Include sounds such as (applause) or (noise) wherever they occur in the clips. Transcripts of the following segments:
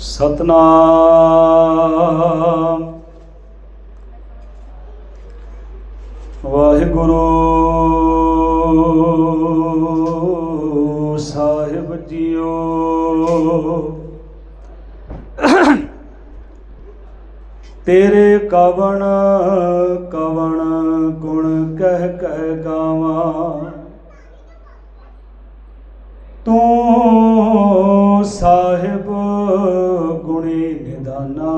ਸਤਨਾਮ। ਵਾਹਿਗੁਰੂ ਸਾਹਿਬ JIO. ਤੇਰੇ ਕਵਣ ਕਵਣ ਗੁਣ ਕਹਿ ਕਹਿ ਗਾਵਾਂ। ਤੂੰ ਸਾਹਿਬ ਗੁਣੀ ਨਿਦਾਨਾ।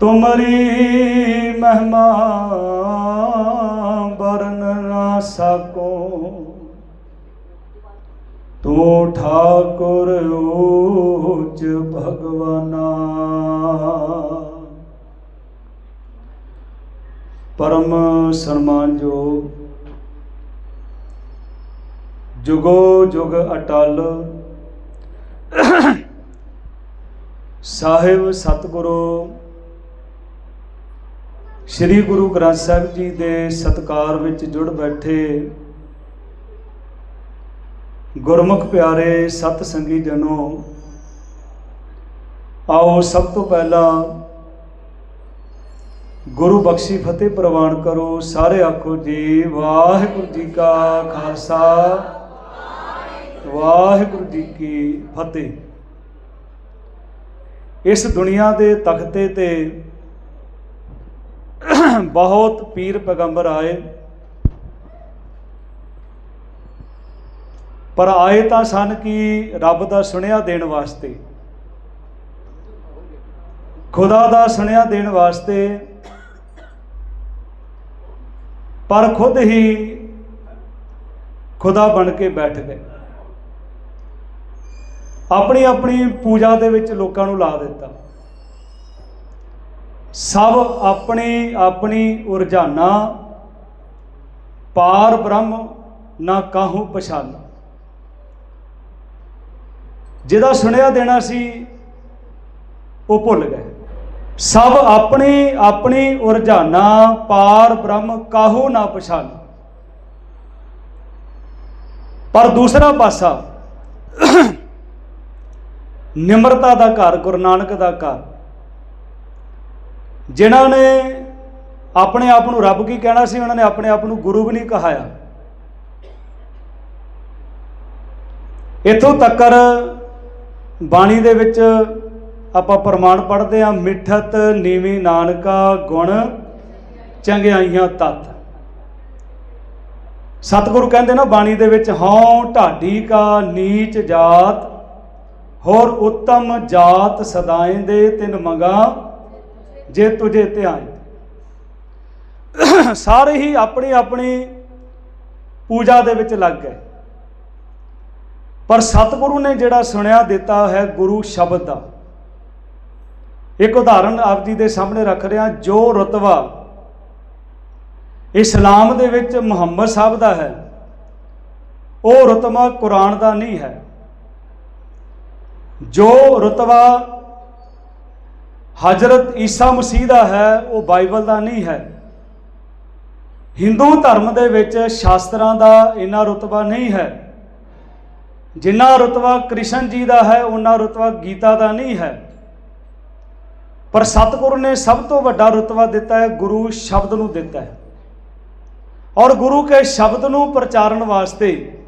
ਤੁਮਰੀ ਮਹਿਮਾ ਬਰਨ ਨਾ ਸਕੋ। ਤੂੰ ਠਾਕੁਰ ਉੱਚ ਭਗਵਾਨਾ। ਪਰਮ ਸਨਮਾਨਯੋਗ ਜੁਗੋ ਜੁਗ ਅਟਲ। ਸਾਹਿਬ ਸਤਿਗੁਰੂ, ਸ੍ਰੀ ਗੁਰੂ ਗ੍ਰੰਥ ਸਾਹਿਬ ਜੀ ਦੇ ਸਤਕਾਰ ਵਿੱਚ ਜੁੜ ਬੈਠੇ ਗੁਰਮੁਖ ਪਿਆਰੇ ਸਤ ਸੰਗੀ ਜਨੋ, ਆਓ ਸਭ ਤੋਂ ਪਹਿਲਾਂ ਗੁਰੂ ਬਖਸ਼ੀ ਫਤਿਹ ਪ੍ਰਵਾਨ ਕਰੋ। ਸਾਰੇ ਆਖੋ ਜੀ, ਵਾਹਿਗੁਰੂ ਜੀ ਕਾ ਖਾਲਸਾ। ਵਾਹਿਗੁਰੂ ਜੀ ਕੀ ਫਤਿਹ। ਇਸ ਦੁਨੀਆ ਦੇ ਤਖਤੇ ਤੇ ਬਹੁਤ ਪੀਰ ਪੈਗੰਬਰ ਆਏ। ਪਰ ਆਏ ਤਾਂ ਸਨ ਕਿ ਰੱਬ ਦਾ ਸੁਣਿਆ ਦੇਣ ਵਾਸਤੇ। ਖੁਦਾ ਦਾ ਸੁਣਿਆ ਦੇਣ ਵਾਸਤੇ। ਪਰ ਖੁਦ ਹੀ ਖੁਦਾ ਬਣ ਕੇ ਬੈਠ ਗਏ। ਆਪਣੀ ਆਪਣੀ ਪੂਜਾ ਦੇ ਵਿੱਚ ਲੋਕਾਂ ਨੂੰ ਲਾ ਦਿੱਤਾ। ਸਭ ਆਪਣੀ ਆਪਣੀ ਉਰਜਾਨਾ, ਪਾਰ ਬ੍ਰਹਮ ਨਾ ਕਾਹੂ ਪਛਾਨ। ਜਿਹਦਾ ਸੁਣਿਆ ਦੇਣਾ ਸੀ, ਉਹ ਭੁੱਲ ਗਏ। ਸਭ ਆਪਣੀ ਆਪਣੀ ਉਰਜਾਨਾ, ਪਾਰ ਬ੍ਰਹਮ ਕਾਹੂ ਨਾ ਪਛਾਨ। ਪਰ ਦੂਸਰਾ ਪਾਸਾ ਨਿਮਰਤਾ ਦਾ ਘਰ, ਗੁਰੂ ਨਾਨਕ ਦਾ ਘਰ। ਜਿਨ੍ਹਾਂ ਨੇ ਆਪਣੇ ਆਪ ਨੂੰ ਰੱਬ ਕੀ ਕਹਿਣਾ ਸੀ, ਉਹਨਾਂ ਨੇ ਆਪਣੇ ਆਪ ਨੂੰ ਗੁਰੂ ਵੀ ਨਹੀਂ ਕਹਾਇਆ। ਇਥੋਂ ਤੱਕਰ ਬਾਣੀ ਦੇ ਵਿੱਚ ਆਪਾਂ ਪ੍ਰਮਾਣ ਪੜ੍ਹਦੇ ਆ ਮਿੱਠਤ ਨੀਵੀਂ ਨਾਨਕਾ ਗੁਣ, ਚੰਗਿਆਈਆਂ ਤਤ। ਸਤਿਗੁਰੂ ਕਹਿੰਦੇ ਨਾ ਬਾਣੀ ਦੇ ਵਿੱਚ, ਹਉ ਢਾਡੀ ਕਾ ਨੀਚ ਜਾਤ ਹੋਰ ਉੱਤਮ ਜਾਤ ਸਦਾਏ ਦੇ ਤਿਨ ਮੰਗਾ ਜੇ ਤੁਝੇ ਧਿਆਨ (clears throat) ਸਾਰੇ ਹੀ ਆਪਣੀ ਆਪਣੀ ਪੂਜਾ ਦੇ ਵਿੱਚ ਲੱਗ ਗਏ। ਪਰ ਸਤਿਗੁਰੂ ਨੇ ਜਿਹੜਾ ਸੁਣਿਆ ਦਿੱਤਾ ਹੈ ਗੁਰੂ ਸ਼ਬਦ ਦਾ। ਇੱਕ ਉਦਾਹਰਨ ਆਪ ਜੀ ਦੇ ਸਾਹਮਣੇ ਰੱਖ ਰਿਹਾ, ਜੋ ਰਤਵਾ ਇਸਲਾਮ ਦੇ ਵਿੱਚ ਮੁਹੰਮਦ ਸਾਹਿਬ ਦਾ ਹੈ, ਉਹ ਰਤਬਾ ਕੁਰਾਨ ਦਾ ਨਹੀਂ ਹੈ। ਜੋ ਰਤਬਾ ਹਜ਼ਰਤ ਈਸਾ ਮਸੀਹ ਦਾ ਹੈ, ਉਹ ਬਾਈਬਲ ਦਾ ਨਹੀਂ ਹੈ। ਹਿੰਦੂ ਧਰਮ ਦੇ ਵਿੱਚ ਸ਼ਾਸਤਰਾਂ ਦਾ ਇੰਨਾ ਰਤਬਾ ਨਹੀਂ ਹੈ। ਜਿੰਨਾ ਰਤਬਾ ਕ੍ਰਿਸ਼ਨ ਜੀ ਦਾ ਹੈ ਉਹਨਾਂ ਰਤਬਾ ਗੀਤਾ ਦਾ ਨਹੀਂ ਹੈ। ਪਰ ਸਤਿਗੁਰੂ ਨੇ ਸਭ ਤੋਂ ਵੱਡਾ ਰਤਬਾ ਦਿੱਤਾ ਹੈ, ਗੁਰੂ ਸ਼ਬਦ ਨੂੰ ਦਿੱਤਾ ਹੈ। ਔਰ ਗੁਰੂ ਕੇ ਸ਼ਬਦ ਨੂੰ ਪ੍ਰਚਾਰਨ ਵਾਸਤੇ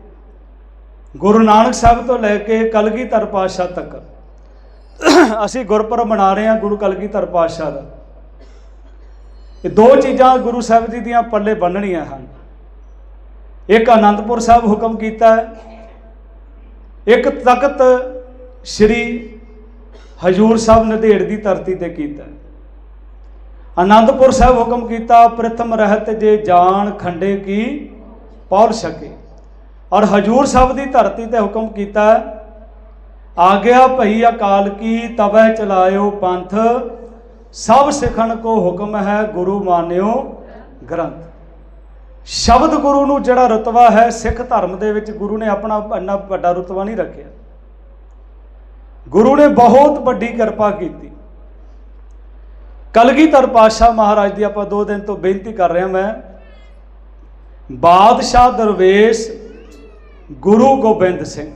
ਗੁਰੂ ਨਾਨਕ ਸਾਹਿਬ ਤੋਂ ਲੈ ਕੇ ਕਲਗੀਧਰ ਪਾਤਸ਼ਾਹ ਤੱਕ। ਅਸੀਂ ਗੁਰਪੁਰਬ ਮਨਾ ਰਹੇ ਹਾਂ ਗੁਰੂ ਕਲਗੀਧਰ ਪਾਤਸ਼ਾਹ ਦਾ। ਇਹ ਦੋ ਚੀਜ਼ਾਂ ਗੁਰੂ ਸਾਹਿਬ ਜੀ ਦੀਆਂ ਪੱਲੇ ਬੰਨਣੀਆਂ ਹਨ। ਇੱਕ ਆਨੰਦਪੁਰ ਸਾਹਿਬ ਹੁਕਮ ਕੀਤਾ ਹੈ। ਇੱਕ ਤਖਤ ਸ੍ਰੀ ਹਜੂਰ ਸਾਹਿਬ ਨਦੇੜ ਦੀ ਧਰਤੀ ਤੇ ਕੀਤਾ ਆਨੰਦਪੁਰ ਸਾਹਿਬ ਹੁਕਮ ਕੀਤਾ, ਪ੍ਰਥਮ ਰਹਿਤ ਜੇ ਜਾਣ ਖੰਡੇ ਕੀ ਪੌਲ ਸਕੇ ਔਰ ਹਜੂਰ ਸਾਹਿਬ ਦੀ ਧਰਤੀ ਤੇ ਹੁਕਮ ਕੀਤਾ ਆਗਿਆ ਭਈ ਅਕਾਲ ਕੀ, ਤਵੈ ਚਲਾਇਓ ਪੰਥ, ਸਭ ਸਿੱਖਣ ਕੋ ਹੁਕਮ ਹੈ ਗੁਰੂ ਮਾਨਿਓ ਗ੍ਰੰਥ। ਸ਼ਬਦ ਗੁਰੂ ਨੂੰ ਜਿਹੜਾ ਰਤਬਾ ਹੈ, ਸਿੱਖ ਧਰਮ ਦੇ ਵਿੱਚ ਗੁਰੂ ਨੇ ਆਪਣਾ ਇੰਨਾ ਵੱਡਾ ਰਤਬਾ ਨਹੀਂ ਰੱਖਿਆ। ਗੁਰੂ ਨੇ ਬਹੁਤ ਵੱਡੀ ਕਿਰਪਾ ਕੀਤੀ। ਕਲਗੀਧਰ ਪਾਤਸ਼ਾਹ ਮਹਾਰਾਜ ਦੀ ਆਪਾਂ ਦੋ ਦਿਨ ਤੋਂ ਬੇਨਤੀ ਕਰ ਰਹੇ ਹਾਂ ਮੈਂ, ਬਾਦਸ਼ਾਹ ਦਰਵੇਸ਼ ਗੁਰੂ ਗੋਬਿੰਦ ਸਿੰਘ।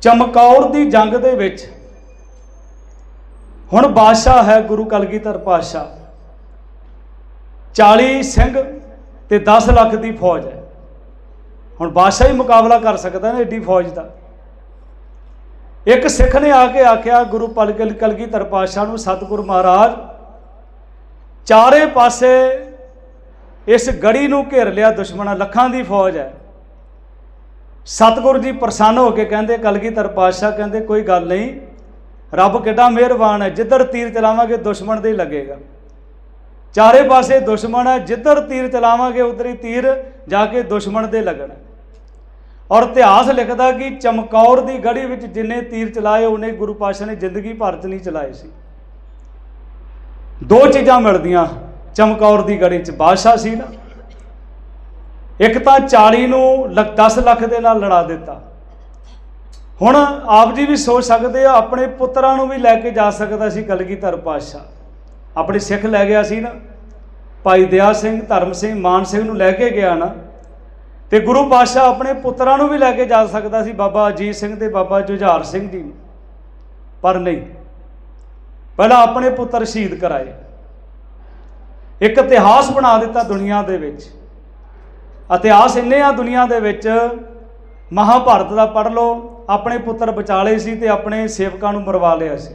ਚਮਕੌਰ ਦੀ ਜੰਗ ਦੇ ਵਿੱਚ ਹੁਣ ਬਾਦਸ਼ਾਹ ਹੈ ਗੁਰੂ ਕਲਗੀਧਰ ਪਾਤਸ਼ਾਹ। 40 ਸਿੰਘ ਤੇ 10 ਲੱਖ ਦੀ ਫੌਜ ਹੈ। ਹੁਣ ਬਾਦਸ਼ਾਹ ਹੀ ਮੁਕਾਬਲਾ ਕਰ ਸਕਦਾ ਨਾ ਏਡੀ ਫੌਜ ਦਾ। ਇੱਕ ਸਿੱਖ ਨੇ ਆ ਕੇ ਆਖਿਆ, ਗੁਰੂ ਪਲਕਲ ਕਲਗੀਧਰ ਪਾਤਸ਼ਾਹ ਨੂੰ, ਸਤਿਗੁਰੂ ਮਹਾਰਾਜ, ਚਾਰੇ ਪਾਸੇ ਇਸ ਗੜੀ ਨੂੰ ਘੇਰ ਲਿਆ, ਦੁਸ਼ਮਣਾਂ ਲੱਖਾਂ ਦੀ ਫੌਜ ਹੈ। ਸਤਿਗੁਰੂ ਜੀ ਪ੍ਰਸੰਨ ਹੋ ਕੇ ਕਹਿੰਦੇ, ਕਲਗੀਧਰ ਪਾਤਸ਼ਾਹ ਕਹਿੰਦੇ, ਕੋਈ ਗੱਲ ਨਹੀਂ, ਰੱਬ ਕਿੱਡਾ ਮਿਹਰਬਾਨ ਹੈ, ਜਿੱਧਰ ਤੀਰ ਚਲਾਵਾਂਗੇ ਦੁਸ਼ਮਣ ਦੇ ਹੀ ਲੱਗੇਗਾ। ਚਾਰੇ ਪਾਸੇ ਦੁਸ਼ਮਣ ਹੈ, ਜਿੱਧਰ ਤੀਰ ਚਲਾਵਾਂਗੇ, ਉਧਰ ਹੀ ਤੀਰ ਜਾ ਕੇ ਦੁਸ਼ਮਣ ਦੇ ਲੱਗਣਾ ਔਰ ਇਤਿਹਾਸ ਲਿਖਦਾ ਕਿ ਚਮਕੌਰ ਦੀ ਗੜੀ ਵਿੱਚ ਜਿੰਨੇ ਤੀਰ ਚਲਾਏ ਉਹਨੇ ਗੁਰੂ ਪਾਤਸ਼ਾਹ ਨੇ ਜ਼ਿੰਦਗੀ ਭਰ ਚ ਨਹੀਂ ਚਲਾਏ ਸੀ। ਦੋ ਚੀਜ਼ਾਂ ਮਿਲਦੀਆਂ, ਚਮਕੌਰ ਦੀ ਗੜੀ ਚ ਬਾਦਸ਼ਾਹ ਸੀ ਨਾ। ਇੱਕ ਤਾਂ 40 ਨੂੰ 10 ਲੱਖ ਦੇ ਨਾਲ ਲੜਾ ਦਿੱਤਾ। ਹੁਣ ਆਪ ਜੀ ਵੀ ਸੋਚ ਸਕਦੇ ਆ, ਆਪਣੇ ਪੁੱਤਰਾਂ ਨੂੰ ਵੀ ਲੈ ਕੇ ਜਾ ਸਕਦਾ ਸੀ ਕਲਗੀਧਰ ਪਾਤਸ਼ਾਹ। ਆਪਣੇ ਸਿੱਖ ਲੈ ਗਿਆ ਸੀ ਨਾ। ਭਾਈ ਦਇਆ ਸਿੰਘ, ਧਰਮ ਸਿੰਘ, ਮਾਨ ਸਿੰਘ ਨੂੰ ਲੈ ਕੇ ਗਿਆ ਨਾ। ਤੇ ਗੁਰੂ ਪਾਤਸ਼ਾਹ ਆਪਣੇ ਪੁੱਤਰਾਂ ਨੂੰ ਵੀ ਲੈ ਕੇ ਜਾ ਸਕਦਾ ਸੀ, ਬਾਬਾ ਅਜੀਤ ਸਿੰਘ ਤੇ ਬਾਬਾ ਜੁਝਾਰ ਸਿੰਘ ਜੀ ਨੂੰ। ਪਰ ਨਹੀਂ। ਪਹਿਲਾਂ ਆਪਣੇ ਪੁੱਤਰ ਸ਼ਹੀਦ ਕਰਾਏ। ਇੱਕ ਇਤਿਹਾਸ ਬਣਾ ਦਿੱਤਾ ਦੁਨੀਆ ਦੇ ਵਿੱਚ। ਇਤਿਹਾਸ ਇੰਨੇ ਆ ਦੁਨੀਆ ਦੇ ਵਿੱਚ, ਮਹਾਭਾਰਤ ਦਾ ਪੜ੍ਹ ਲਓ, ਆਪਣੇ ਪੁੱਤਰ ਬਚਾਲੇ ਸੀ ਤੇ ਆਪਣੇ ਸੇਵਕਾਂ ਨੂੰ ਮਰਵਾ ਲਿਆ ਸੀ।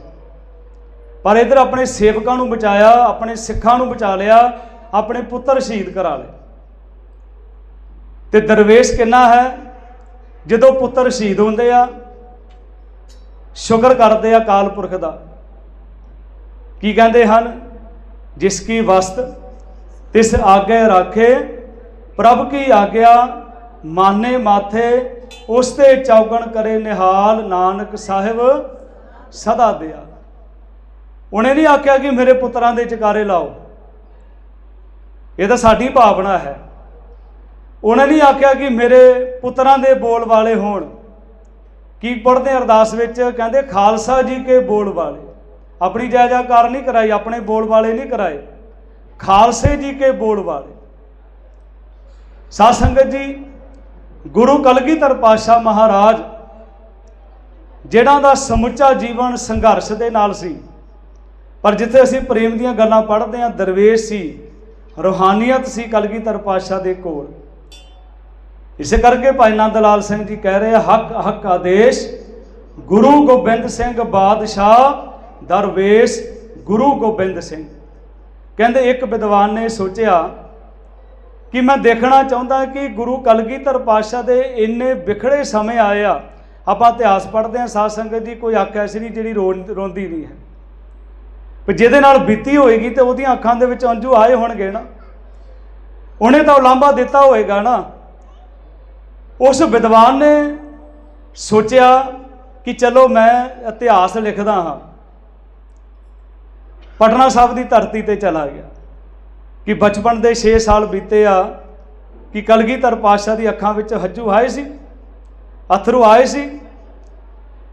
ਪਰ ਇਧਰ ਆਪਣੇ ਸੇਵਕਾਂ ਨੂੰ ਬਚਾਇਆ, ਆਪਣੇ ਸਿੱਖਾਂ ਨੂੰ ਬਚਾ ਲਿਆ, ਆਪਣੇ ਪੁੱਤਰ ਸ਼ਹੀਦ ਕਰਾ ਲਏ। ਤੇ ਦਰਵੇਸ਼ ਕਿੰਨਾ ਹੈ? ਜਦੋਂ ਪੁੱਤਰ ਸ਼ਹੀਦ ਹੁੰਦੇ ਆ, ਸ਼ੁਕਰ ਕਰਦੇ ਆ ਕਾਲ ਪੁਰਖ ਦਾ। ਕੀ ਕਹਿੰਦੇ ਹਨ? ਜਿਸ ਕੀ ਵਸਤ, ਤਿਸ ਆਗੇ ਰਾਖੇ ਪ੍ਰਭ ਕੀ ਆਗਿਆ ਮਾਨੇ ਮਾਥੇ, ਉਸ ਤੇ ਚੌਗਣ ਕਰੇ ਨਿਹਾਲ, ਨਾਨਕ ਸਾਹਿਬ ਸਦਾ ਦਿਆ। ਉਹਨੇ ਨਹੀਂ ਆਖਿਆ ਕਿ ਮੇਰੇ ਪੁੱਤਰਾਂ ਦੇ ਚਕਾਰੇ ਲਾਓ। ਇਹ ਤਾਂ ਸਾਡੀ ਭਾਵਨਾ ਹੈ। ਉਹਨੇ ਨਹੀਂ ਆਖਿਆ ਕਿ ਮੇਰੇ ਪੁੱਤਰਾਂ ਦੇ ਬੋਲ ਵਾਲੇ ਹੋਣ। ਕੀ ਪੜ੍ਹਦੇ ਅਰਦਾਸ ਵਿੱਚ? ਕਹਿੰਦੇ, ਖਾਲਸਾ ਜੀ ਕੇ ਬੋਲ ਵਾਲੇ। ਆਪਣੀ ਜਾਇਜਾਕਾਰ ਨਹੀਂ ਕਰਾਈ, ਆਪਣੇ ਬੋਲ ਵਾਲੇ ਨਹੀਂ ਕਰਾਏ। ਖਾਲਸੇ ਜੀ ਕੇ ਬੋਲ ਵਾਲੇ। ਸਾਧ ਸੰਗਤ ਜੀ, ਗੁਰੂ ਕਲਗੀਧਰ ਪਾਤਸ਼ਾਹ ਮਹਾਰਾਜ, ਜਿਹੜਾ ਦਾ ਸਮੁੱਚਾ ਜੀਵਨ ਸੰਘਰਸ਼ ਦੇ ਨਾਲ ਸੀ, ਪਰ ਜਿੱਥੇ ਅਸੀਂ ਪ੍ਰੇਮ ਦੀਆਂ ਗੱਲਾਂ ਪੜ੍ਹਦੇ ਹਾਂ, ਦਰਵੇਸ਼ ਸੀ, ਰੋਹਾਨੀਅਤ ਸੀ ਕਲਗੀਧਰ ਪਾਤਸ਼ਾਹ ਦੇ ਕੋਲ। ਇਸੇ ਕਰਕੇ ਭਾਈ ਨੰਦ ਲਾਲ ਸਿੰਘ ਜੀ ਕਹਿ ਰਹੇ ਹੱਕ ਹੱਕ ਆਦੇਸ਼, ਗੁਰੂ ਗੋਬਿੰਦ ਸਿੰਘ ਬਾਦਸ਼ਾਹ, ਦਰਵੇਸ਼, ਗੁਰੂ ਗੋਬਿੰਦ ਸਿੰਘ। ਕਹਿੰਦੇ ਇੱਕ ਵਿਦਵਾਨ ਨੇ ਸੋਚਿਆ ਕਿ ਮੈਂ ਦੇਖਣਾ ਚਾਹੁੰਦਾ ਕਿ ਗੁਰੂ ਕਲਗੀਧਰ ਪਾਤਸ਼ਾਹ ਦੇ ਇੰਨੇ ਵਿਖੜੇ ਸਮੇਂ ਆਏ ਆ। ਆਪਾਂ ਇਤਿਹਾਸ ਪੜ੍ਹਦੇ ਹਾਂ, ਸਾਧ ਸੰਗਤ ਜੀ ਕੋਈ ਅੱਖ ਐਸੀ ਨਹੀਂ ਜਿਹੜੀ ਰੋ- ਰੋਂਦੀ ਨਹੀਂ ਹੈ। ਪਰ ਜਿਹਦੇ ਨਾਲ ਬੀਤੀ ਹੋਏਗੀ ਤੇ ਉਹਦੀਆਂ ਅੱਖਾਂ ਦੇ ਵਿੱਚ ਅੰਜੂ ਆਏ ਹੋਣਗੇ ਨਾ। ਉਹਨੇ ਤਾਂ ਉਲਾਂਭਾ ਦਿੱਤਾ ਹੋਏਗਾ ਨਾ। ਉਸ ਵਿਦਵਾਨ ਨੇ ਸੋਚਿਆ ਕਿ ਚਲੋ ਮੈਂ ਇਤਿਹਾਸ ਲਿਖਦਾ ਹਾਂ। ਪਟਨਾ ਸਾਹਿਬ ਦੀ ਧਰਤੀ ਤੇ ਚਲਾ ਗਿਆ। ਕਿ ਬਚਪਨ ਦੇ 6 ਸਾਲ ਬੀਤੇ ਆ, ਕਿ ਕਲਗੀਧਰ ਪਾਤਸ਼ਾਹ ਦੀ ਅੱਖਾਂ ਵਿੱਚ ਹੱਜੂ ਆਏ ਸੀ, ਅਥਰੂ ਆਏ ਸੀ,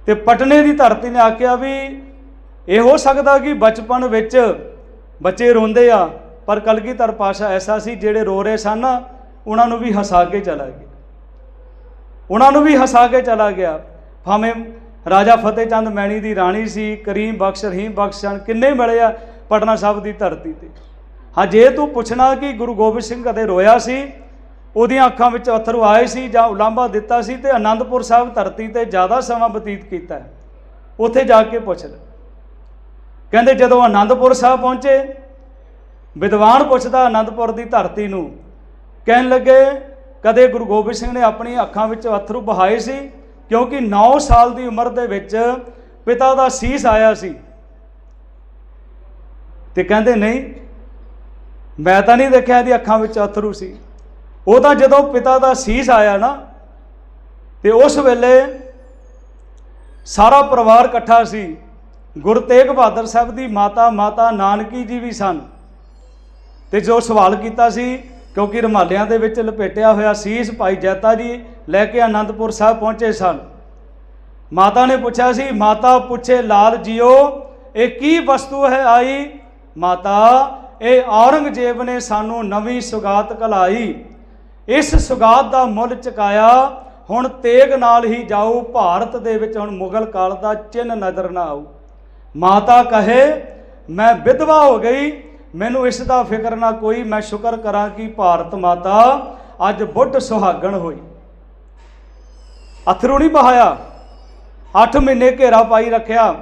ਤੇ ਪਟਨੇ ਦੀ ਧਰਤੀ ਨੇ ਆਖਿਆ ਵੀ ਇਹ ਹੋ ਸਕਦਾ ਕਿ ਬਚਪਨ ਵਿੱਚ ਬੱਚੇ ਰੋਂਦੇ ਆ, ਪਰ ਕਲਗੀਧਰ ਪਾਤਸ਼ਾਹ ਐਸਾ ਸੀ ਜਿਹੜੇ ਰੋ ਰਹੇ ਸਨ, ਉਹਨਾਂ ਨੂੰ ਵੀ ਹਸਾ ਕੇ ਚਲਾ ਗਿਆ। ਉਹਨਾਂ ਨੂੰ ਵੀ ਹਸਾ ਕੇ ਚਲਾ ਗਿਆ। ਭਾਵੇਂ ਰਾਜਾ ਫਤਿਹ ਚੰਦ ਮੈਣੀ ਦੀ ਰਾਣੀ ਸੀ, ਕਰੀਮ ਬਖਸ਼, ਰਹੀਮ ਬਖਸ਼ ਸਨ, ਕਿੰਨੇ ਮਿਲੇ ਆ ਪਟਨਾ ਸਾਹਿਬ ਦੀ ਧਰਤੀ ਤੇ। ਹਾਂ ਜੇ ਤੂੰ ਪੁੱਛਣਾ ਕਿ ਗੁਰੂ ਗੋਬਿੰਦ ਸਿੰਘ ਕਦੇ ਰੋਇਆ ਸੀ? ਉਹਦੀਆਂ ਅੱਖਾਂ ਵਿੱਚ ਅਥਰੂ ਆਏ ਸੀ ਜਾਂ ਉਲਾਂਭਾ ਦਿੱਤਾ ਸੀ ਤੇ ਆਨੰਦਪੁਰ ਸਾਹਿਬ ਧਰਤੀ ਤੇ ਜ਼ਿਆਦਾ ਸਮਾਂ ਬਤੀਤ ਕੀਤਾ ਉੱਥੇ ਜਾ ਕੇ ਪੁੱਛ ਲੈ। ਕਹਿੰਦੇ ਜਦੋਂ ਆਨੰਦਪੁਰ ਸਾਹਿਬ ਪਹੁੰਚੇ, ਵਿਦਵਾਨ ਪੁੱਛਦਾ ਆਨੰਦਪੁਰ ਦੀ ਧਰਤੀ ਨੂੰ, ਕਹਿਣ ਲੱਗੇ, ਕਦੇ ਗੁਰੂ ਗੋਬਿੰਦ ਸਿੰਘ ਨੇ ਆਪਣੀ ਅੱਖਾਂ ਵਿੱਚ ਅਥਰੂ ਬਹਾਏ ਸੀ? ਕਿਉਂਕਿ 9 ਸਾਲ ਦੀ ਉਮਰ ਦੇ ਵਿੱਚ ਪਿਤਾ ਦਾ ਸੀਸ ਆਇਆ ਸੀ। ਤੇ ਕਹਿੰਦੇ, ਨਹੀਂ ਮੈਂ ਤਾਂ ਨਹੀਂ ਦੇਖਿਆ ਇਹਦੀ ਅੱਖਾਂ ਵਿੱਚ ਅਥਰੂ ਸੀ। ਉਹ ਤਾਂ ਜਦੋਂ ਪਿਤਾ ਦਾ ਸੀਸ ਆਇਆ ਨਾ, ਤੇ ਉਸ ਵੇਲੇ ਸਾਰਾ ਪਰਿਵਾਰ ਇਕੱਠਾ ਸੀ। ਗੁਰੂ ਤੇਗ ਬਹਾਦਰ ਸਾਹਿਬ ਦੀ ਮਾਤਾ ਮਾਤਾ ਨਾਨਕੀ ਜੀ ਵੀ ਸਨ। ਤੇ ਜੋ ਸਵਾਲ ਕੀਤਾ ਸੀ, ਕਿਉਂਕਿ ਰਮਾਲਿਆਂ ਦੇ ਵਿੱਚ ਲਪੇਟਿਆ ਹੋਇਆ ਸੀਸ ਭਾਈ ਜੈਤਾ ਜੀ ਲੈ ਕੇ ਆਨੰਦਪੁਰ ਸਾਹਿਬ ਪਹੁੰਚੇ ਸਨ। ਮਾਤਾ ਨੇ ਪੁੱਛਿਆ ਸੀ, ਮਾਤਾ ਪੁੱਛੇ, ਲਾਲ ਜੀਓ, ਇਹ ਕੀ ਵਸਤੂ ਹੈ ਆਈ? ਮਾਤਾ ਇਹ ਔਰੰਗਜ਼ੇਬ ਨੇ ਸਾਨੂੰ ਨਵੀਂ ਸੁਗਾਤ ਕਲਾਈ। ਇਸ ਸੁਗਾਤ ਦਾ ਮੁੱਲ ਚੁਕਾਇਆ, ਹੁਣ ਤੇਗ ਨਾਲ ਹੀ ਜਾਊ, ਭਾਰਤ ਦੇ ਵਿੱਚ ਹੁਣ ਮੁਗਲ ਕਾਲ ਦਾ ਚਿੰਨ ਨਜ਼ਰ ਨਾ ਆਉ ਮਾਤਾ ਕਹੇ, ਮੈਂ ਵਿਧਵਾ ਹੋ ਗਈ, ਮੈਨੂੰ ਇਸ ਦਾ ਫਿਕਰ ਨਾ ਕੋਈ, ਮੈਂ ਸ਼ੁਕਰ ਕਰਾਂ ਕਿ ਭਾਰਤ ਮਾਤਾ ਅੱਜ ਬੁੱਢ ਸੁਹਾਗਣ ਹੋਈ। ਅਥਰੂ ਨਹੀਂ ਬਹਾਇਆ। 8 ਮਹੀਨੇ ਘੇਰਾ ਪਾਈ ਰੱਖਿਆ।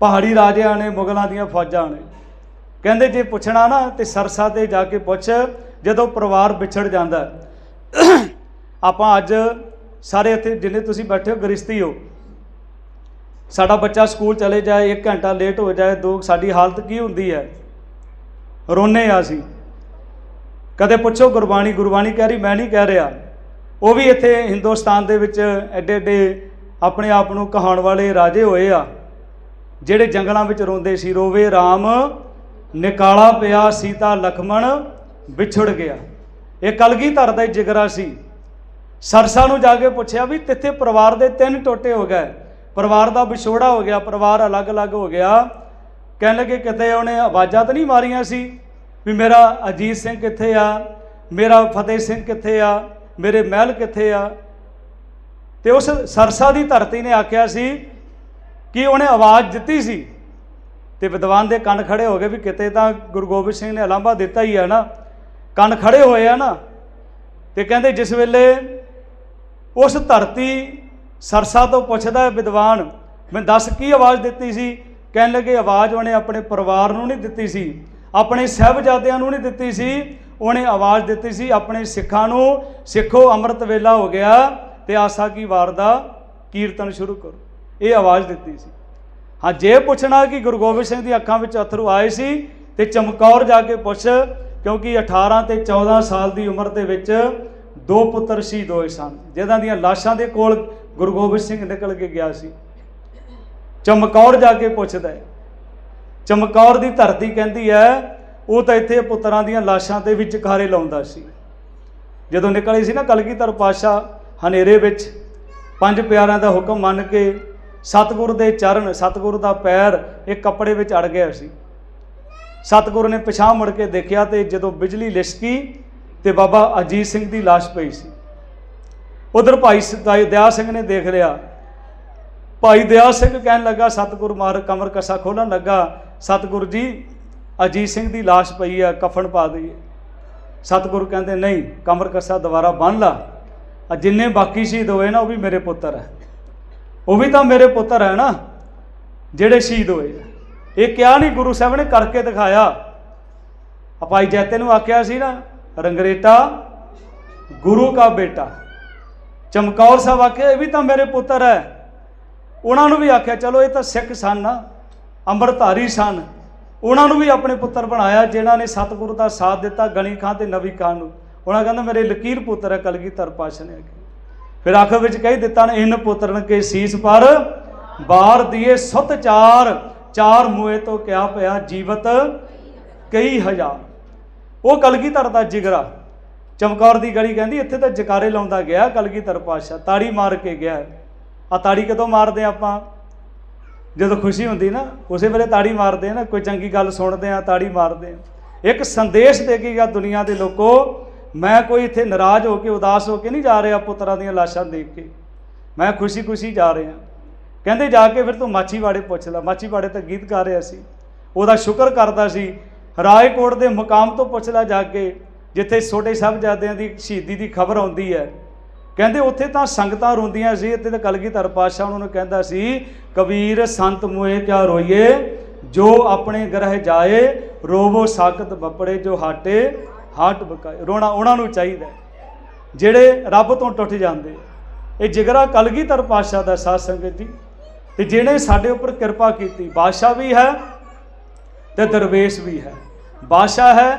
ਪਹਾੜੀ ਰਾਜਿਆਂ ਨੇ ਮੁਗਲਾਂ ਦੀਆਂ ਫੌਜਾਂ ਨੇ। ਕਹਿੰਦੇ ਜੇ ਪੁੱਛਣਾ ਨਾ ਤੇ ਸਰਸਾ ਤੇ ਜਾ ਕੇ ਪੁੱਛ, ਜਦੋਂ ਪਰਿਵਾਰ ਵਿਛੜ ਜਾਂਦਾ। ਆਪਾਂ ਅੱਜ ਸਾਰੇ ਇੱਥੇ ਜਿੰਨੇ ਤੁਸੀਂ ਬੈਠੇ ਹੋ ਗ੍ਰਿਸ਼ਤੀ ਹੋ। ਸਾਡਾ ਬੱਚਾ ਸਕੂਲ ਚਲੇ ਜਾਏ 1 ਘੰਟਾ ਲੇਟ ਹੋ ਜਾਏ, ਦੋ ਸਾਡੀ ਹਾਲਤ ਕੀ ਹੁੰਦੀ ਹੈ? ਰੋਨੇ ਆ ਅਸੀਂ। ਕਦੇ ਪੁੱਛੋ, ਗੁਰਬਾਣੀ ਗੁਰਬਾਣੀ ਕਹਿ ਰਹੀ, ਮੈਂ ਨਹੀਂ ਕਹਿ ਰਿਹਾ। ਉਹ ਵੀ ਇੱਥੇ ਹਿੰਦੁਸਤਾਨ ਦੇ ਵਿੱਚ ਐਡੇ ਐਡੇ ਆਪਣੇ ਆਪ ਨੂੰ ਕਹਾਉਣ ਵਾਲੇ ਰਾਜੇ ਹੋਏ ਆ, ਜਿਹੜੇ ਜੰਗਲਾਂ ਵਿੱਚ ਰੋਂਦੇ ਸੀ, ਰੋਵੇ RAM ਨਿਕਾਲਾ ਪਿਆ ਸੀਤਾ ਲਖਮਣ ਵਿਛੜ ਗਿਆ। ਇਹ ਕਲਗੀਧਰ ਦਾ ਜਿਗਰਾ ਸੀ। ਸਰਸਾ ਨੂੰ ਜਾ ਕੇ ਪੁੱਛਿਆ ਵੀ ਤਿੱਥੇ ਪਰਿਵਾਰ ਦੇ ਤਿੰਨ ਟੋਟੇ ਹੋ ਗਏ। ਪਰਿਵਾਰ ਦਾ ਵਿਛੋੜਾ ਹੋ ਗਿਆ, ਪਰਿਵਾਰ ਅਲੱਗ-ਅਲੱਗ ਹੋ ਗਿਆ। ਕਹਿਣ ਲੱਗੇ, ਕਿਤੇ ਉਹਨੇ ਆਵਾਜ਼ਾਂ ਤਾਂ ਨਹੀਂ ਮਾਰੀਆਂ ਸੀ ਵੀ ਮੇਰਾ ਅਜੀਤ ਸਿੰਘ ਕਿੱਥੇ ਆ, ਮੇਰਾ ਫਤਿਹ ਸਿੰਘ ਕਿੱਥੇ ਆ, ਮੇਰੇ ਮਹਿਲ ਕਿੱਥੇ ਆ? ਤੇ ਉਸ ਸਰਸਾ ਦੀ ਧਰਤੀ ਨੇ ਆਖਿਆ ਸੀ ਕਿ ਉਹਨੇ ਆਵਾਜ਼ ਦਿੱਤੀ ਸੀ। ਤੇ ਵਿਦਵਾਨ ਦੇ ਕੰਨ ਖੜੇ ਹੋ ਗਏ ਵੀ ਕਿਤੇ ਤਾਂ ਗੁਰੂ ਗੋਬਿੰਦ ਸਿੰਘ ਨੇ ਅਲਾਂਭਾ ਦਿੱਤਾ ਹੀ ਹੈ ਨਾ। ਕੰਨ ਖੜੇ ਹੋਏ ਆ ਨਾ। ਤੇ ਕਹਿੰਦੇ ਜਿਸ ਵੇਲੇ ਉਸ ਧਰਤੀ ਸਰਸਾ ਤੋਂ ਪੁੱਛਦਾ ਵਿਦਵਾਨ, ਮੈਂ ਦੱਸ ਕੀ ਆਵਾਜ਼ ਦਿੱਤੀ ਸੀ? ਕਹਿਣ ਲੱਗੇ, ਆਵਾਜ਼ ਉਹਨੇ ਆਪਣੇ ਪਰਿਵਾਰ ਨੂੰ ਨਹੀਂ ਦਿੱਤੀ ਸੀ, ਆਪਣੇ ਸਹਿਬਜ਼ਾਦਿਆਂ ਨੂੰ ਨਹੀਂ ਦਿੱਤੀ ਸੀ। ਉਹਨੇ ਆਵਾਜ਼ ਦਿੱਤੀ ਸੀ ਆਪਣੇ ਸਿੱਖਾਂ ਨੂੰ, ਸਿੱਖੋ, ਅੰਮ੍ਰਿਤ ਵੇਲਾ ਹੋ ਗਿਆ ਤੇ ਆਸਾ ਕੀ ਵਾਰ ਦਾ ਕੀਰਤਨ ਸ਼ੁਰੂ ਕਰੋ। ਇਹ ਆਵਾਜ਼ ਦਿੱਤੀ ਸੀ। ਹਾਂ ਜੇ ਪੁੱਛਣਾ ਕਿ ਗੁਰੂ ਗੋਬਿੰਦ ਸਿੰਘ ਦੀ ਅੱਖਾਂ ਵਿੱਚ ਅਥਰੂ ਆਏ ਸੀ ਤੇ ਚਮਕੌਰ ਜਾ ਕੇ ਪੁੱਛ, ਕਿਉਂਕਿ 18 ਤੇ 14 ਸਾਲ ਦੀ ਉਮਰ ਦੇ ਵਿੱਚ ਦੋ ਪੁੱਤਰ ਸ਼ਹੀਦ ਹੋਏ ਸਨ ਜਿਨ੍ਹਾਂ ਦੀਆਂ ਲਾਸ਼ਾਂ ਦੇ ਕੋਲ ਗੁਰੂ ਗੋਬਿੰਦ ਸਿੰਘ ਨਿਕਲ ਕੇ ਗਿਆ ਸੀ। ਚਮਕੌਰ ਜਾ ਕੇ ਪੁੱਛਦਾ ਹੈ। ਚਮਕੌਰ ਦੀ ਧਰਤੀ ਕਹਿੰਦੀ ਹੈ, ਉਹ ਤਾਂ ਇੱਥੇ ਪੁੱਤਰਾਂ ਦੀਆਂ ਲਾਸ਼ਾਂ ਤੇ ਵੀ ਚਕਾਰੇ ਲਾਉਂਦਾ ਸੀ। ਜਦੋਂ ਨਿਕਲੇ ਸੀ ਨਾ ਕਲਗੀਧਰ ਪਾਸ਼ਾ ਹਨੇਰੇ ਵਿੱਚ, ਪੰਜ ਪਿਆਰਿਆਂ ਦਾ ਹੁਕਮ ਮੰਨ ਕੇ ਸਤਿਗੁਰ ਦੇ ਚਰਨ, ਸਤਿਗੁਰ ਦਾ ਪੈਰ ਇੱਕ ਕੱਪੜੇ ਵਿੱਚ ਅੜ ਗਿਆ ਸੀ। ਸਤਿਗੁਰ ਨੇ ਪਿਛਾਂਹ ਮੁੜ ਕੇ ਦੇਖਿਆ ਤੇ ਜਦੋਂ ਬਿਜਲੀ ਲਿਸ਼ਕੀ ਤੇ ਬਾਬਾ ਅਜੀਤ ਸਿੰਘ ਦੀ ਲਾਸ਼ ਪਈ ਸੀ। ਉਧਰ ਭਾਈ ਸ- ਭਾਈ ਸਿੰਘ ਨੇ ਦੇਖ ਲਿਆ। ਭਾਈ ਦਇਆ ਸਿੰਘ ਕਹਿਣ ਲੱਗਾ, ਸਤਿਗੁਰ ਮਾਰ, ਕਮਰ ਕਸਾ ਖੋਲਣ ਲੱਗਾ। ਸਤਿਗੁਰ ਜੀ, ਅਜੀਤ ਸਿੰਘ ਦੀ ਲਾਸ਼ ਪਈ ਆ, ਕਫਨ ਪਾ ਦਈਏ। ਸਤਿਗੁਰ ਕਹਿੰਦੇ, ਨਹੀਂ, ਕਮਰ ਕਸਾ ਦੁਬਾਰਾ ਬੰਨ ਲਾ। ਜਿੰਨੇ ਬਾਕੀ ਸ਼ਹੀਦ ਹੋਏ ਨਾ, ਉਹ ਵੀ ਮੇਰੇ ਪੁੱਤਰ ਹੈ ਉਹ ਵੀ ਤਾਂ ਮੇਰੇ ਪੁੱਤਰ ਹੈ ਨਾ, ਜਿਹੜੇ ਸ਼ਹੀਦ ਹੋਏ। ਇਹ ਕਿਹਾ ਨਹੀਂ ਗੁਰੂ ਸਾਹਿਬ ਨੇ ਕਰਕੇ ਦਿਖਾਇਆ। ਆ ਭਾਈ ਜੈਤੇ ਨੂੰ ਆਖਿਆ ਸੀ ਨਾ, ਰੰਗਰੇਟਾ, ਗੁਰੂ ਕਾ ਬੇਟਾ। ਚਮਕੌਰ ਸਾਹਿਬ ਆਖਿਆ ਇਹ ਵੀ ਤਾਂ ਮੇਰੇ ਪੁੱਤਰ ਹੈ। ਉਹਨਾਂ ਨੂੰ ਵੀ ਆਖਿਆ, ਚਲੋ ਇਹ ਤਾਂ ਸਿੱਖ ਸਨ ਨਾ, ਅੰਮ੍ਰਿਤਧਾਰੀ ਸਨ। ਉਹਨਾਂ ਨੂੰ ਵੀ ਆਪਣੇ ਪੁੱਤਰ ਬਣਾਇਆ, ਜਿਨ੍ਹਾਂ ਨੇ ਸਤਿਗੁਰੂ ਦਾ ਸਾਥ ਦਿੱਤਾ ਗਣੀ ਖਾਂ ਤੇ ਨਵੀ ਖਾਂ ਨੂੰ। ਉਹਨਾਂ ਕਹਿੰਦਾ, ਮੇਰੇ ਲਕੀਰ ਪੁੱਤਰ ਹੈ, ਕਲਗੀਧਰ ਪਾਸ਼ਾ ਨੇ ਆਖਿਆ। ਫਿਰ ਆਖਰ ਵਿੱਚ ਕਹਿ ਦਿੱਤਾ ਨੇ ਇਨ ਪੁੱਤਰਨ ਕੇ ਸੀਸ ਪਰ, ਬਾਰ ਦੀਏ ਸੁਤ ਚਾਰ ਚਾਰ ਮੂਏ ਤੋਂ ਕਿਆ ਪਿਆ ਜੀਵਤ ਕਈ ਹਜ਼ਾਰ। ਉਹ ਕਲਗੀਧਰ ਦਾ ਜਿਗਰਾ, ਚਮਕੌਰ ਦੀ ਗਲੀ ਕਹਿੰਦੀ, ਇੱਥੇ ਤਾਂ ਜਕਾਰੇ ਲਾਉਂਦਾ ਗਿਆ ਕਲਗੀਧਰ ਪਾਸ਼ਾ ਤਾੜੀ ਮਾਰ ਕੇ ਗਿਆ। ਆ ਤਾੜੀ ਕਦੋਂ ਮਾਰਦੇ ਆ ਆਪਾਂ? ਜਦੋਂ ਖੁਸ਼ੀ ਹੁੰਦੀ ਨਾ, ਉਸੇ ਵੇਲੇ ਤਾੜੀ ਮਾਰਦੇ ਆ ਨਾ, ਕੋਈ ਚੰਗੀ ਗੱਲ ਸੁਣਦੇ ਆ, ਤਾੜੀ ਮਾਰਦੇ ਆ। ਇੱਕ ਸੰਦੇਸ਼ ਦੇ ਕੇ ਗਿਆ ਦੁਨੀਆ ਦੇ ਲੋਕੋ ਮੈਂ ਕੋਈ ਇੱਥੇ ਨਾਰਾਜ਼ ਹੋ ਕੇ, ਉਦਾਸ ਹੋ ਕੇ ਨਹੀਂ ਜਾ ਰਿਹਾ ਪੁੱਤਰਾਂ ਦੀਆਂ ਲਾਸ਼ਾਂ ਦੇਖ ਕੇ। ਮੈਂ ਖੁਸ਼ੀ-ਖੁਸ਼ੀ ਜਾ ਰਿਹਾ। ਕਹਿੰਦੇ ਜਾ ਕੇ ਫਿਰ ਤੂੰ ਮਾਛੀਵਾੜੇ ਪੁੱਛ ਲੈ। ਮਾਛੀਵਾੜੇ ਤਾਂ ਗੀਤ ਗਾ ਰਿਹਾ ਸੀ। ਉਹਦਾ ਸ਼ੁਕਰ ਕਰਦਾ ਸੀ। ਰਾਏਕੋਟ ਦੇ ਮੁਕਾਮ ਤੋਂ ਪੁੱਛ ਲੈ ਜਾ ਕੇ, ਜਿੱਥੇ ਛੋਟੇ ਸਾਹਿਬਜ਼ਾਦਿਆਂ ਦੀ ਸ਼ਹੀਦੀ ਦੀ ਖਬਰ ਆਉਂਦੀ ਹੈ। ਕਹਿੰਦੇ ਉੱਥੇ ਤਾਂ ਸੰਗਤਾਂ ਰੋਂਦੀਆਂ ਸੀ, ਇੱਥੇ ਤਾਂ ਕਲਗੀਧਰ ਪਾਤਸ਼ਾਹ ਉਹਨਾਂ ਨੂੰ ਕਹਿੰਦਾ ਸੀ, ਕਬੀਰ, ਸੰਤ ਮੋਏ ਕਿਆ ਰੋਈਏ? ਜੋ ਆਪਣੇ ਗ੍ਰਹਿ ਜਾਏ, ਰੋਵੋ ਸਾਖਤ ਬੱਪੜੇ ਜੋ ਹਾਟੇ। ਹਾਟ ਬਕਾਏ ਰੋਣਾ ਉਹਨਾਂ ਨੂੰ ਚਾਹੀਦਾ ਜਿਹੜੇ ਰੱਬ ਤੋਂ ਟੁੱਟ ਜਾਂਦੇ ਇਹ ਜਿਗਰਾ ਕਲਗੀਧਰ ਪਾਤਸ਼ਾਹ ਦਾ ਸਾਧ ਸੰਗਤ ਜੀ। ਤੇ ਜਿਹਨੇ ਸਾਡੇ ਉੱਪਰ ਕਿਰਪਾ ਕੀਤੀ, ਬਾਦਸ਼ਾਹ ਵੀ ਹੈ ਤੇ ਦਰਵੇਸ਼ ਵੀ ਹੈ। ਬਾਦਸ਼ਾਹ ਹੈ,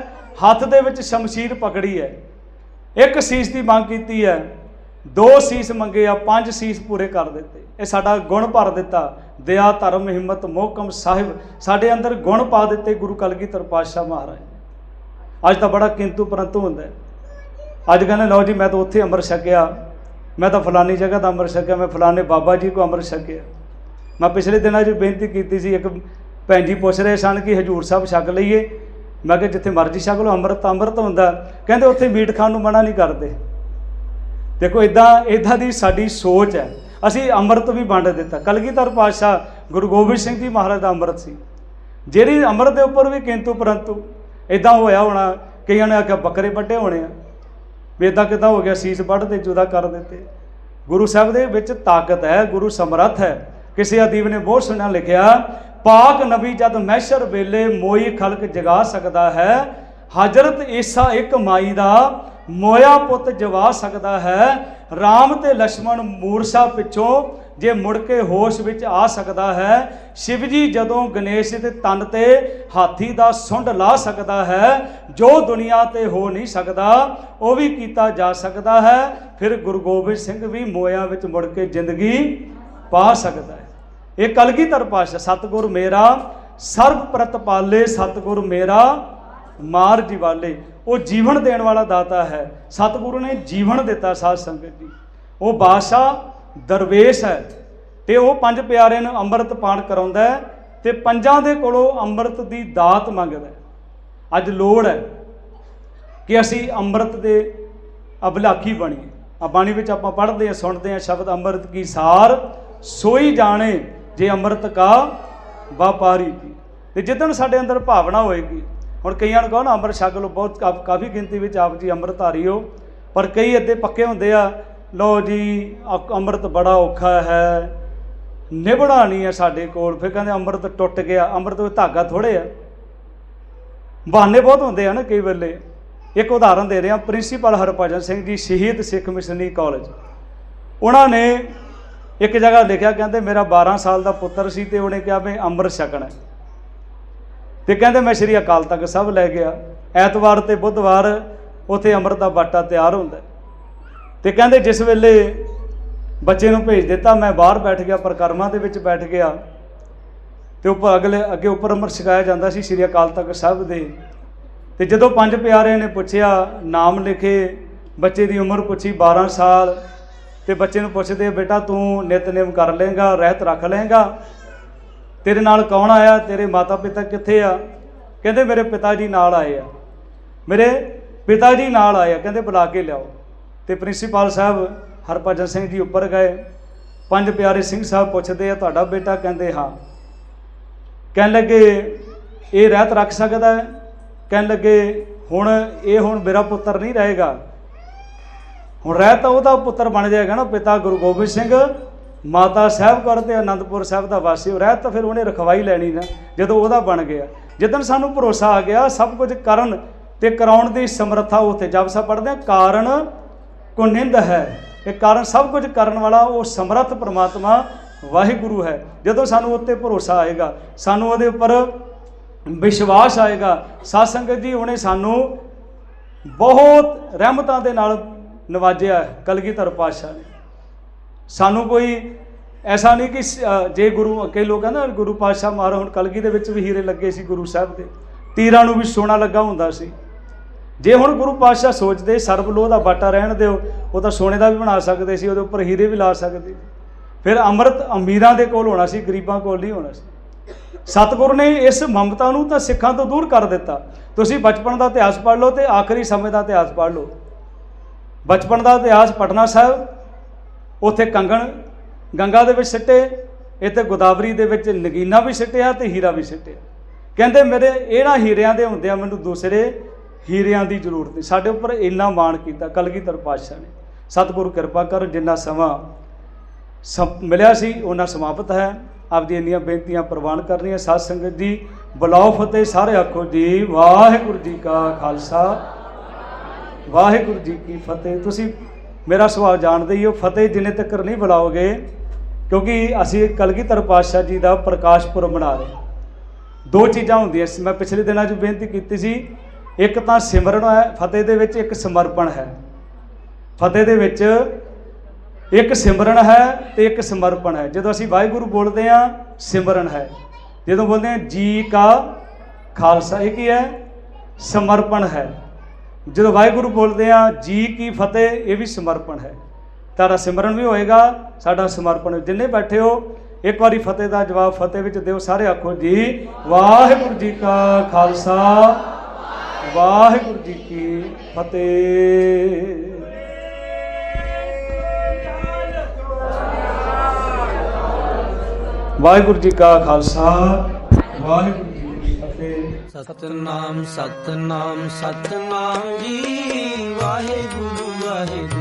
ਹੱਥ ਦੇ ਵਿੱਚ ਸ਼ਮਸ਼ੀਰ ਪਕੜੀ ਹੈ। ਇੱਕ ਸੀਸ ਦੀ ਮੰਗ ਕੀਤੀ ਹੈ, ਦੋ ਸੀਸ ਮੰਗੇ ਆ, ਪੰਜ ਸੀਸ ਪੂਰੇ ਕਰ ਦਿੱਤੇ। ਇਹ ਸਾਡਾ ਗੁਣ ਭਰ ਦਿੱਤਾ। ਦਇਆ, ਧਰਮ, ਹਿੰਮਤ, ਮੋਹਕਮ ਸਾਹਿਬ ਸਾਡੇ ਅੰਦਰ ਗੁਣ ਪਾ ਦਿੱਤੇ ਗੁਰੂ ਕਲਗੀਧਰ ਪਾਤਸ਼ਾਹ ਮਹਾਰਾਜ। ਅੱਜ ਤਾਂ ਬੜਾ ਕਿੰਤੂ ਪਰੰਤੂ ਹੁੰਦਾ ਅੱਜ ਕਹਿੰਦੇ, ਲਓ ਜੀ, ਮੈਂ ਤਾਂ ਉੱਥੇ ਅੰਮ੍ਰਿਤ ਛਕਿਆ। ਮੈਂ ਤਾਂ ਫਲਾਨੀ ਜਗ੍ਹਾ ਦਾ ਅੰਮ੍ਰਿਤ ਛਕਿਆ। ਮੈਂ ਫਲਾਣੇ ਬਾਬਾ ਜੀ ਕੋ ਅੰਮ੍ਰਿਤ ਛਕਿਆ। ਮੈਂ ਪਿਛਲੇ ਦਿਨਾਂ 'ਚ ਬੇਨਤੀ ਕੀਤੀ ਸੀ, ਇੱਕ ਭੈਣ ਜੀ ਪੁੱਛ ਰਹੇ ਸਨ ਕਿ ਹਜੂਰ ਸਾਹਿਬ ਛਕ ਲਈਏ। ਮੈਂ ਕਿਹਾ, ਜਿੱਥੇ ਮਰਜ਼ੀ ਛਕ ਲਓ, ਅੰਮ੍ਰਿਤ ਅੰਮ੍ਰਿਤ ਹੁੰਦਾ ਕਹਿੰਦੇ, ਉੱਥੇ ਮੀਟ ਖਾਣ ਨੂੰ ਮਨਾ ਨਹੀਂ ਕਰਦੇ। ਦੇਖੋ ਇਦਾਂ ਇਦਾਂ ਦੀ ਸਾਡੀ ਸੋਚ ਹੈ। ਅਸੀਂ ਅੰਮ੍ਰਿਤ ਵੀ ਵੰਡ ਦਿੱਤਾ। ਕਲਗੀਧਰ ਪਾਤਸ਼ਾਹ ਗੁਰੂ ਗੋਬਿੰਦ ਸਿੰਘ ਜੀ ਮਹਾਰਾਜ ਦਾ ਅੰਮ੍ਰਿਤ ਸੀ। ਜਿਹੜੀ ਅੰਮ੍ਰਿਤ ਦੇ ਉੱਪਰ ਵੀ ਕਿੰਤੂ ਪਰੰਤੂ ਇਦਾਂ ਹੋਇਆ ਹੋਣਾ, ਕਈਆਂ ਨੇ ਆਖਿਆ ਬੱਕਰੇ ਵੱਡੇ ਹੋਣੇ ਆ। ਵੀ ਇਦਾਂ ਕਿਦਾਂ ਹੋ ਗਿਆ, ਸੀਸ ਵੱਢਦੇ, ਜੁਦਾ ਕਰ ਦਿੱਤੇ। ਗੁਰੂ ਸਾਹਿਬ ਦੇ ਵਿੱਚ ਤਾਕਤ ਹੈ, ਗੁਰੂ ਸਮਰੱਥ ਹੈ। ਕਿਸੇ ਅਦੀਬ ਨੇ ਬਹੁਤ ਸੁਣਿਆ ਲਿਖਿਆ, ਪਾਕ ਨਬੀ ਜਦ ਮਹਿਸ਼ਰ ਵੇਲੇ ਮੋਈ ਖਲਕ ਜਗਾ ਸਕਦਾ ਹੈ, ਹਜ਼ਰਤ ਈਸਾ ਇੱਕ ਮਾਈ ਦਾ ਮੋਇਆ ਪੁੱਤ ਜਵਾ ਸਕਦਾ ਹੈ। ਰਾਮ ਤੇ ਲక్ష్మణ ਮੂਰਛਾ ਪਿੱਛੋਂ ਜੇ ਮੁੜ ਕੇ ਹੋਸ਼ ਵਿੱਚ ਆ ਸਕਦਾ ਹੈ, ਸ਼ਿਵ ਜੀ ਜਦੋਂ ਗਣੇਸ਼ ਦੇ ਤਨ ਤੇ ਹਾਥੀ ਦਾ ਸੁੰਡ ਲਾ ਸਕਦਾ ਹੈ, ਜੋ ਦੁਨੀਆ ਤੇ ਹੋ ਨਹੀਂ ਸਕਦਾ, ਉਹ ਵੀ ਕੀਤਾ ਜਾ ਸਕਦਾ ਹੈ, ਫਿਰ ਗੁਰੂ ਗੋਬਿੰਦ ਸਿੰਘ ਵੀ ਮੋਇਆਂ ਵਿੱਚ ਮੁੜ ਕੇ ਜ਼ਿੰਦਗੀ ਪਾ ਸਕਦਾ ਹੈ। ਇਹ ਕਲਗੀਧਰ ਪਾਸ਼ਾ ਸਤਿਗੁਰ ਮੇਰਾ, ਸਰਬ ਪ੍ਰਤਪਾਲੇ ਸਤਿਗੁਰ ਮੇਰਾ, ਮਾਰ ਜੀਵਾਲੇ। ਉਹ ਜੀਵਨ ਦੇਣ ਵਾਲਾ ਦਾਤਾ ਹੈ। ਸਤਿਗੁਰੂ ਨੇ ਜੀਵਨ ਦਿੱਤਾ ਸਾਧ ਸੰਗਤ ਜੀ। ਉਹ ਬਾਦਸ਼ਾਹ ਦਰਵੇਸ਼ ਹੈ। ਤੇ ਉਹ ਪੰਜ ਪਿਆਰਿਆਂ ਨੂੰ ਅੰਮ੍ਰਿਤ ਪਾਣ ਕਰਾਉਂਦਾ ਹੈ ਤੇ ਪੰਜਾਂ ਦੇ ਕੋਲੋਂ ਅੰਮ੍ਰਿਤ ਦੀ ਦਾਤ ਮੰਗਦਾ ਅੱਜ ਲੋੜ ਹੈ ਕਿ ਅਸੀਂ ਅੰਮ੍ਰਿਤ ਦੇ ਅਭਲਾਖੀ ਬਣੀਏ। ਆ ਬਾਣੀ ਵਿੱਚ ਆਪਾਂ ਪੜ੍ਹਦੇ ਹਾਂ, ਸੁਣਦੇ ਹਾਂ, ਸ਼ਬਦ ਅੰਮ੍ਰਿਤ ਕੀ ਸਾਰ ਸੋਈ ਜਾਣੇ ਜੇ ਅੰਮ੍ਰਿਤ ਕਾ ਵਪਾਰੀ ਕੀ। ਤੇ ਜਿੱਦਣ ਸਾਡੇ ਅੰਦਰ ਭਾਵਨਾ ਹੋਏਗੀ, ਹੁਣ ਕਈਆਂ ਨੂੰ ਕਹੋ ਨਾ, ਅੰਮ੍ਰਿਤ ਛਕ ਲਓ, ਬਹੁਤ ਕਾ- ਕਾਫੀ ਗਿਣਤੀ ਵਿੱਚ ਆਪ ਜੀ ਅੰਮ੍ਰਿਤ ਅੰਮ੍ਰਿਤਧਾਰੀ ਹੋ। ਪਰ ਕਈ ਅੱਧੇ ਪੱਕੇ ਹੁੰਦੇ ਆ ਲੋ ਜੀ, ਅ- ਅੰਮ੍ਰਿਤ ਬੜਾ ਔਖਾ ਹੈ। ਨਿਭਣਾ ਨਹੀਂ ਹੈ ਸਾਡੇ ਕੋਲ। ਫਿਰ ਕਹਿੰਦੇ ਅੰਮ੍ਰਿਤ ਟੁੱਟ ਗਿਆ। ਅੰਮ੍ਰਿਤ ਵਿੱਚ ਧਾਗਾ ਥੋੜੇ ਆ। ਬਹਾਨੇ ਬਹੁਤ ਹੁੰਦੇ ਆ ਨਾ ਕਈ ਵੇਲੇ। ਇੱਕ ਉਦਾਹਰਨ ਦੇ ਰਿਹਾ, ਪ੍ਰਿੰਸੀਪਲ ਹਰਭਜਨ ਸਿੰਘ ਜੀ, ਸ਼ਹੀਦ ਸਿੱਖ ਮਿਸ਼ਨਰੀ ਕਾਲਜ। ਉਹਨਾਂ ਨੇ ਇੱਕ ਜਗ੍ਹਾ ਲਿਖਿਆ, ਕਹਿੰਦੇ ਮੇਰਾ 12 ਸਾਲ ਦਾ ਪੁੱਤਰ ਸੀ ਤੇ ਉਹਨੇ ਕਿਹਾ ਵੀ ਅੰਮ੍ਰਿਤ ਛਕਣਾ ਹੈ। ਤੇ ਕਹਿੰਦੇ ਮੈਂ ਸ਼੍ਰੀ ਅਕਾਲ ਤਖਤ ਸਾਹਿਬ ਲੈ ਗਿਆ। ਐਤਵਾਰ ਤੇ ਬੁੱਧਵਾਰ ਉੱਥੇ ਅੰਮ੍ਰਿਤ ਦਾ ਬਾਟਾ ਤਿਆਰ ਹੁੰਦਾ ਹੈ। ਤੇ ਕਹਿੰਦੇ ਜਿਸ ਵੇਲੇ ਬੱਚੇ ਨੂੰ ਭੇਜ ਦਿੱਤਾ, ਮੈਂ ਬਾਹਰ ਬੈਠ ਗਿਆ, ਪ੍ਰਕਰਮਾਂ ਦੇ ਵਿੱਚ ਬੈਠ ਗਿਆ। ਤੇ ਉੱਪਰ ਅਗਲੇ, ਅੱਗੇ ਉੱਪਰ ਅਮਰ ਛਕਾਇਆ ਜਾਂਦਾ ਸੀ ਸ਼੍ਰੀ ਅਕਾਲ ਤਖਤ ਸਾਹਿਬ ਦੇ। ਤੇ ਜਦੋਂ ਪੰਜ ਪਿਆਰਿਆਂ ਨੇ ਪੁੱਛਿਆ, ਨਾਮ ਲਿਖੇ, ਬੱਚੇ ਦੀ ਉਮਰ ਪੁੱਛੀ 12 ਸਾਲ, ਤੇ ਬੱਚੇ ਨੂੰ ਪੁੱਛਦੇ, ਬੇਟਾ ਤੂੰ ਨਿਤਨੇਮ ਕਰ ਲੇਗਾ ਰਹਿਤ ਰੱਖ ਲੇਗਾ ਤੇਰੇ ਨਾਲ ਕੌਣ ਆਇਆ? ਤੇਰੇ ਮਾਤਾ ਪਿਤਾ ਕਿੱਥੇ ਆ? ਕਹਿੰਦੇ, ਮੇਰੇ ਪਿਤਾ ਜੀ ਨਾਲ ਆਏ ਆ। ਮੇਰੇ ਪਿਤਾ ਜੀ ਨਾਲ ਆਏ ਆ। ਕਹਿੰਦੇ, ਬੁਲਾ ਕੇ ਲਿਆਓ। ਤੇ ਪ੍ਰਿੰਸੀਪਲ ਸਾਹਿਬ ਹਰਭਜਨ ਸਿੰਘ ਜੀ ਉੱਪਰ ਗਏ। ਪੰਜ ਪਿਆਰੇ ਸਿੰਘ ਸਾਹਿਬ ਪੁੱਛਦੇ ਆ, ਤੁਹਾਡਾ ਬੇਟਾ ਕਹਿੰਦੇ, ਹਾਂ। ਕਹਿਣ ਲੱਗੇ, ਇਹ ਰਹਿਤ ਰੱਖ ਸਕਦਾ ਹੈ? ਕਹਿਣ ਲੱਗੇ, ਹੁਣ ਇਹ ਹੁਣ ਮੇਰਾ ਪੁੱਤਰ ਨਹੀਂ ਰਹੇਗਾ। ਹੁਣ ਰਹਿਤ ਤਾਂ ਉਹਦਾ ਪੁੱਤਰ ਬਣ ਜਾਏਗਾ ਨਾ, ਪਿਤਾ ਗੁਰੂ ਗੋਬਿੰਦ ਸਿੰਘ। ਮਾਤਾ ਸਾਹਿਬ ਕੌਰ ਤੇ ਆਨੰਦਪੁਰ ਸਾਹਿਬ ਦਾ ਵਾਸੀ, ਉਹ ਰਹਿਤ ਤਾਂ ਫਿਰ ਉਹਨੇ ਰਖਵਾਈ ਲੈਣੀ ਨਾ, ਜਦੋਂ ਉਹਦਾ ਬਣ ਗਿਆ। ਜਦੋਂ ਸਾਨੂੰ ਭਰੋਸਾ ਆ ਗਿਆ, ਸਭ ਕੁਝ ਕਰਨ ਤੇ ਕਰਾਉਣ ਦੀ ਸਮਰੱਥਾ ਉੱਥੇ, ਜਬ ਸਾਹਿਬ ਪੜ੍ਹਦੇ ਆ ਕਾਰਨ ਕੁਨਿੰਦ ਹੈ, ਇਹ ਕਾਰਨ ਸਭ ਕੁਝ ਕਰਨ ਵਾਲਾ ਉਹ ਸਮਰੱਥ ਪ੍ਰਮਾਤਮਾ ਵਾਹਿਗੁਰੂ ਹੈ। ਜਦੋਂ ਸਾਨੂੰ ਉੱਤੇ ਭਰੋਸਾ ਆਏਗਾ, ਸਾਨੂੰ ਉਹਦੇ ਉੱਪਰ ਵਿਸ਼ਵਾਸ ਆਏਗਾ ਸਾਧ ਸੰਗਤ ਜੀ ਉਹਨੇ ਸਾਨੂੰ ਬਹੁਤ ਰਹਿਮਤਾਂ ਦੇ ਨਾਲ ਨਵਾਜਿਆ ਹੈ, ਕਲਗੀਧਰ ਪਾਤਸ਼ਾਹ ਨੇ। ਸਾਨੂੰ ਕੋਈ ਐਸਾ ਨਹੀਂ ਕਿ ਜੇ ਗੁਰੂ ਕਈ ਲੋਕ ਕਹਿੰਦੇ ਨਾ, ਗੁਰੂ ਪਾਤਸ਼ਾਹ ਮਾਰੋ ਹੁਣ ਕਲਗੀ ਦੇ ਵਿੱਚ ਵੀ ਹੀਰੇ ਲੱਗੇ ਸੀ ਗੁਰੂ ਸਾਹਿਬ ਦੇ, ਤੀਰਾਂ ਨੂੰ ਵੀ ਸੋਨਾ ਲੱਗਾ ਹੁੰਦਾ ਸੀ। ਜੇ ਹੁਣ ਗੁਰੂ ਪਾਤਸ਼ਾਹ ਸੋਚਦੇ ਸਰਬ ਲੋਹ ਦਾ ਬਾਟਾ ਰਹਿਣ ਦਿਓ, ਉਹ ਤਾਂ ਸੋਨੇ ਦਾ ਵੀ ਬਣਾ ਸਕਦੇ ਸੀ, ਉਹਦੇ ਉੱਪਰ ਹੀਰੇ ਵੀ ਲਾ ਸਕਦੇ ਸੀ। ਫਿਰ ਅੰਮ੍ਰਿਤ ਅਮੀਰਾਂ ਦੇ ਕੋਲ ਹੋਣਾ ਸੀ, ਗਰੀਬਾਂ ਕੋਲ ਨਹੀਂ ਹੋਣਾ ਸੀ। ਸਤਿਗੁਰੂ ਨੇ ਇਸ ਮਮਤਾ ਨੂੰ ਤਾਂ ਸਿੱਖਾਂ ਤੋਂ ਦੂਰ ਕਰ ਦਿੱਤਾ। ਤੁਸੀਂ ਬਚਪਨ ਦਾ ਇਤਿਹਾਸ ਪੜ੍ਹ ਲਓ ਤੇ ਆਖਰੀ ਸਮੇਂ ਦਾ ਇਤਿਹਾਸ ਪੜ੍ਹ ਲਓ। ਬਚਪਨ ਦਾ ਇਤਿਹਾਸ ਪਟਨਾ ਸਾਹਿਬ, ਉੱਥੇ ਕੰਗਣ, ਗੰਗਾ ਦੇ ਵਿੱਚ ਸਿੱਟੇ, ਇੱਥੇ ਗੋਦਾਵਰੀ ਦੇ ਵਿੱਚ ਨਗੀਨਾ ਵੀ ਸਿੱਟਿਆ ਤੇ ਹੀਰਾ ਵੀ ਸਿੱਟਿਆ। ਕਹਿੰਦੇ ਮੇਰੇ ਇਹਨਾਂ ਹੀਰਿਆਂ ਦੇ ਹੁੰਦਿਆਂ ਮੈਨੂੰ ਦੂਸਰੇ ਹੀਰਿਆਂ ਦੀ ਜ਼ਰੂਰਤ ਨਹੀਂ। ਸਾਡੇ ਉੱਪਰ ਇੰਨਾ ਮਾਣ ਕੀਤਾ ਕਲਗੀਧਰ ਪਾਤਸ਼ਾਹ ਨੇ। ਸਤਿਗੁਰੂ ਕਿਰਪਾ ਕਰ, ਜਿੰਨਾ ਸਮਾਂ ਸਮ- ਮਿਲਿਆ ਸੀ ਉਹਨਾਂ ਸਮਾਪਤ ਹੈ। ਆਪਦੀ ਇੰਨੀਆਂ ਬੇਨਤੀਆਂ ਪ੍ਰਵਾਨ ਕਰਨੀਆਂ ਸਾਧ ਸੰਗਤ ਜੀ। ਬੁਲਾਓ ਫਤਿਹ ਸਾਰੇ ਆਖੋ ਜੀ। ਵਾਹਿਗੁਰੂ ਜੀ ਕਾ ਖਾਲਸਾ। ਵਾਹਿਗੁਰੂ ਜੀ ਕੀ ਫਤਿਹ। ਤੁਸੀਂ ਮੇਰਾ ਸੁਭਾਅ ਜਾਣਦੇ ਹੀ ਹੋ, ਫਤਿਹ ਜਿੰਨੇ ਤੱਕ ਨਹੀਂ ਬੁਲਾਓਗੇ, ਕਿਉਂਕਿ ਅਸੀਂ ਕਲਗੀਧਰ ਪਾਤਸ਼ਾਹ ਜੀ ਦਾ ਪ੍ਰਕਾਸ਼ ਪੁਰਬ ਮਨਾ ਰਹੇ ਦੋ ਚੀਜ਼ਾਂ ਹੁੰਦੀਆਂ ਸੀ। ਮੈਂ ਪਿਛਲੇ ਦਿਨਾਂ 'ਚ ਬੇਨਤੀ ਕੀਤੀ ਸੀ ਇੱਕ ਤਾਂ ਸਿਮਰਨ ਹੈ, ਫਤਿਹ ਦੇ ਵਿੱਚ ਇੱਕ ਸਮਰਪਣ ਹੈ। ਫਤਿਹ ਦੇ ਵਿੱਚ ਇੱਕ ਸਿਮਰਨ ਹੈ ਤੇ ਇੱਕ ਸਮਰਪਣ ਹੈ। ਜਦੋਂ ਅਸੀਂ ਵਾਹਿਗੁਰੂ ਬੋਲਦੇ ਹਾਂ, ਸਿਮਰਨ ਹੈ। ਜਦੋਂ ਬੋਲਦੇ ਹਾਂ, ਜੀ ਕਾ ਖਾਲਸਾ, ਇਹ ਕੀ ਹੈ? ਸਮਰਪਣ ਹੈ। ਜਦੋਂ ਵਾਹਿਗੁਰੂ ਬੋਲਦੇ ਹਾਂ, ਜੀ ਕੀ ਫਤਿਹ, ਇਹ ਵੀ ਸਮਰਪਣ ਹੈ। ਤੁਹਾਡਾ ਸਿਮਰਨ ਵੀ ਹੋਏਗਾ, ਸਾਡਾ ਸਮਰਪਣ ਜਿੰਨੇ ਬੈਠੇ ਹੋ, ਇੱਕ ਵਾਰੀ ਫਤਿਹ ਦਾ ਜਵਾਬ ਫਤਿਹ ਵਿੱਚ ਦਿਓ। ਸਾਰੇ ਆਖੋ, ਜੀ ਵਾਹਿਗੁਰੂ ਜੀ ਕਾ ਖਾਲਸਾ। ਵਾਹਿਗੁਰੂ ਜੀ ਕੀ ਫਤਿਹ। ਵਾਹਿਗੁਰੂ ਜੀ ਕਾ ਖਾਲਸਾ, ਵਾਹਿਗੁਰੂ ਜੀ ਕੀ ਫਤਿਹ। ਸਤਨਾਮ ਸਤਨਾਮ ਸਤਨਾਮ ਜੀ, ਵਾਹਿਗੁਰੂ ਵਾਹਿਗੁਰੂ।